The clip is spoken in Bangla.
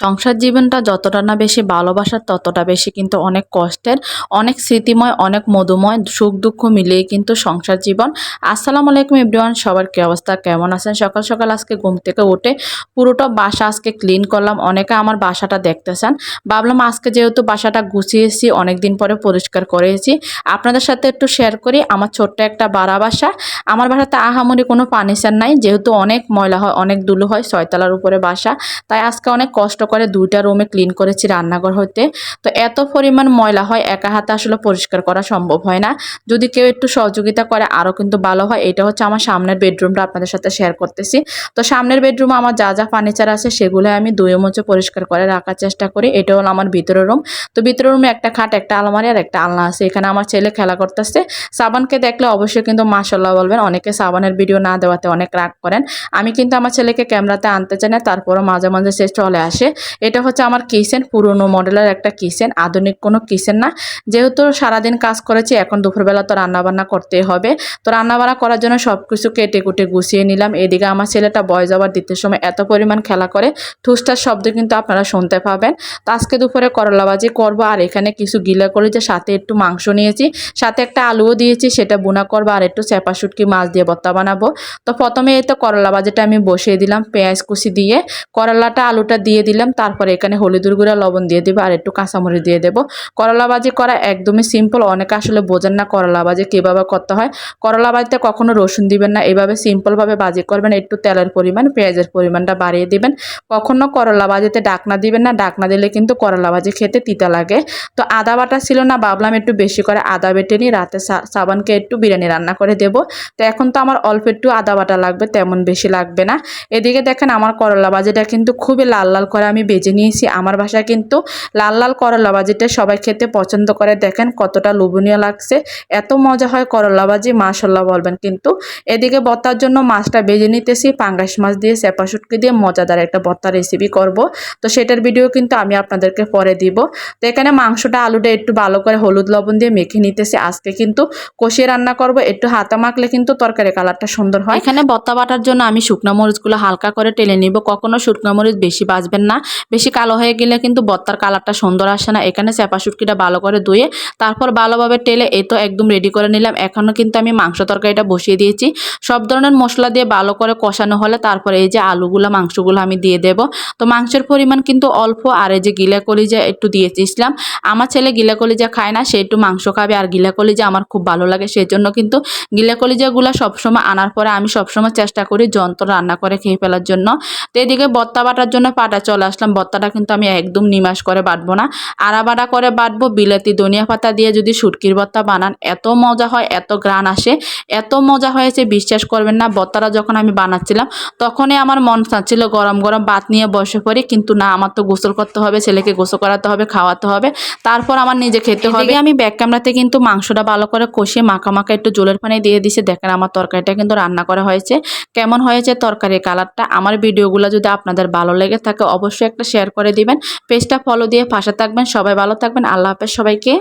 সংসার জীবনটা যতটা না বেশি ভালোবাসার ততটা বেশি কিন্তু অনেক কষ্টের, অনেক স্মৃতিময়, অনেক মধুময়, সুখ দুঃখ মিলিয়ে কিন্তু সংসার জীবন। আসসালামু আলাইকুম এভরিওয়ান, সবার কি অবস্থা? কেমন আছেন? সকাল সকাল আজকে ঘুম থেকে উঠে পুরোটা বাসা আজকে ক্লিন করলাম। অনেকে আমার বাসাটা দেখতে চান ভাবলাম আজকে যেহেতু বাসাটা গুছিয়েছি অনেক দিন পরে পরিষ্কার করেছি। আপনাদের সাথে একটু শেয়ার করি। আমার ছোট্ট একটা বাড়া বাসা। আমার বাসাতে আহামরি কোনো ফার্নিচার নাই। যেহেতু অনেক ময়লা হয়, অনেক ধুলো হয়, ছয়তলার উপরে বাসা। তাই আজকে অনেক কষ্ট করে দুইটা রুমে ক্লিন করেছি রান্নাঘর হতে তো এত পরিমাণ ময়লা হয়, একা হাতে আসলে পরিষ্কার করা সম্ভব হয় না। যদি কেউ একটু সহযোগিতা করে আরও কিন্তু ভালো হয়। এটা হচ্ছে আমার সামনের বেডরুমটা আপনাদের সাথে শেয়ার করতেছি। তো সামনের বেডরুমে আমার যা যা ফার্নিচার আছে সেগুলো আমি দুয়ে মুছে পরিষ্কার করে রাখার চেষ্টা করি। এটা হলো আমার ভিতরের রুম তো ভিতরের রুমে একটা খাট, একটা আলমারি আর একটা আলনা আছে। এখানে আমার ছেলে খেলা করতেছে। সাবানকে দেখলে অবশ্যই কিন্তু মাসাল্লাহ বলবেন, অনেকে সাবানের ভিডিও না দেওয়াতে অনেক রাগ করেন। আমি কিন্তু আমার ছেলেকে ক্যামেরাতে আনতে চাই না, তারপরও মাঝে মাঝে সে চলে আসে। এটা হচ্ছে আমার কিচেন, পুরনো মডেলের একটা কিচেন, আধুনিক কোনো কিচেন না। যেহেতু সারাদিন কাজ করেছি, এখন দুপুরবেলা তো রান্নাবান্না করতেই হবে। তো রান্নাবান্না করার জন্য সব কিছু কেটে কুটে গুছিয়ে নিলাম। এদিকে আমার ছেলেটা বয়স আবার দিতে সময় এত পরিমাণ খেলা করে। ঠুসটার শব্দ কিন্তু আপনারা শুনতে পাবেন। তো আজকে দুপুরে করলাবাজি করব। আর এখানে কিছু গিলা করে যে সাথে একটু মাংস নিয়েছি, সাথে একটা আলুও দিয়েছি, সেটা বুনা করব আর একটু চেপা শুটকি মাছ দিয়ে ভর্তা বানাবো। তো প্রথমে এই তো করলা বাজিটা আমি বসিয়ে দিলাম, পেঁয়াজ কুচি দিয়ে। করলাটা আলুটা দিয়ে দিলাম তারপরে এখানে হলুদের গুঁড়া, লবণ দিয়ে দেবো আর একটু কাঁচামরিচ দিয়ে দেবো। করলা ভাজি করা একদমই সিম্পল অনেকে আসলে বোঝেন না করলা ভাজি কীভাবে করতে হয়। করলা ভাজিতে কখনো রসুন দিবেন না, এভাবে সিম্পলভাবে ভাজি করবেন, একটু তেলের পরিমাণ, পেঁয়াজের পরিমাণটা বাড়িয়ে দিবেন। কখনো করলা ভাজিতে ডাকনা দিবেন না, ডাকনা দিলে কিন্তু করলা ভাজি খেতে তিতা লাগে। তো আদা বাটা ছিল না, ভাবলাম একটু বেশি করে আদা বেটে নিই, রাতে সাবানকে একটু বিরিয়ানি রান্না করে দেব। তো এখন তো আমার অল্প একটু আদা বাটা লাগবে, তেমন বেশি লাগবে না। এদিকে দেখেন আমার করলা ভাজিটা কিন্তু খুবই লাল লাল করে আমি বেজে নিয়েছি। আমার বাসায় কিন্তু লাল লাল করলা ভাজিটা সবাই খেতে পছন্দ করে। দেখেন কতটা লোভনীয় লাগছে। এত মজা হয় করলা ভাজি মাশাল্লাহ বলবেন। কিন্তু এদিকে বত্তার জন্য মাছটা বেজে নিতেছি। পাঙ্গাস মাছ দিয়ে চেপা শুটকি দিয়ে মজাদার একটা বত্তা রেসিপি করব। তো সেটার ভিডিও কিন্তু আমি আপনাদেরকে পরে দিব। তো এখানে মাংসটা, আলুটা একটু ভালো করে হলুদ লবণ দিয়ে মেখে নিতেছি। আজকে কিন্তু কষিয়ে রান্না করব। একটু হাতা মাখলে কিন্তু তরকারি কালারটা সুন্দর হয়। এখানে বত্তা বাটার জন্য আমি শুকনো মরিচগুলো হালকা করে টেলে নিব। কখনো শুকনো মরিচ বেশি বাজবেন না। বেশি কালো হয়ে গেলে কিন্তু বত্তার কালারটা সুন্দর আসে না। এখানে চেপা শুটকিটা ভালো করে ধুয়ে তারপর ভালোভাবে টেলে এই তো একদম রেডি করে নিলাম। এখনও কিন্তু আমি মাংস তরকারিটা বসিয়ে দিয়েছি। সব ধরনের মশলা দিয়ে ভালো করে কষানো হলে তারপরে এই যে আলুগুলো, মাংসগুলো আমি দিয়ে দেব। তো মাংসের পরিমাণ কিন্তু অল্প, আর এই যে গিলা কলিজা একটু দিয়েছিলাম। আমার ছেলে গিলা কলিজা খায় না, সে একটু মাংস খাবে, আর গিলা কলিজা আমার খুব ভালো লাগে। সেই জন্য কিন্তু গিলা কলিজাগুলো সবসময় আনার পরে আমি সবসময় চেষ্টা করি যন্ত্র রান্না করে খেয়ে ফেলার জন্য। তো এদিকে বত্তা বাটার জন্য পাটা চলে আসলাম বত্তাটা কিন্তু আমি একদম নিমাস করে বাটবো না। আড়া বাটা করে বাটবো বিলাতি ধনিয়া পাতা দিয়ে যদি শুটকির বত্তা বানান এত মজা হয় এত গ্রান আসে এত মজা হয়েছে বিশ্বাস করবেন না বত্তাটা যখন আমি বানাচ্ছিলাম তখনই আমার মন চাচ্ছিল গরম গরম ভাত নিয়ে বসে পড়ি কিন্তু না আমার তো গোসল করতে হবে ছেলেকে গোসল করাতে হবে খাওয়াতে হবে তারপর আমার নিজে খেতে হবে। আমি ব্যাক ক্যামেরাতে কিন্তু মাংসটা ভালো করে কষিয়ে মাখা মাখা একটু জলের পানি দিয়ে দিছে দেখেন আমার তরকারিটা কিন্তু রান্না করা হয়েছে। কেমন হয়েছে তরকারির কালারটা? আমার ভিডিওগুলো যদি আপনাদের ভালো লেগে থাকে অবশ্যই একটা শেয়ার করে দিবেন। পেজটা ফলো দিয়ে পাশে থাকবেন। সবাই ভালো থাকবেন। আল্লাহ হাফেজ সবাইকে।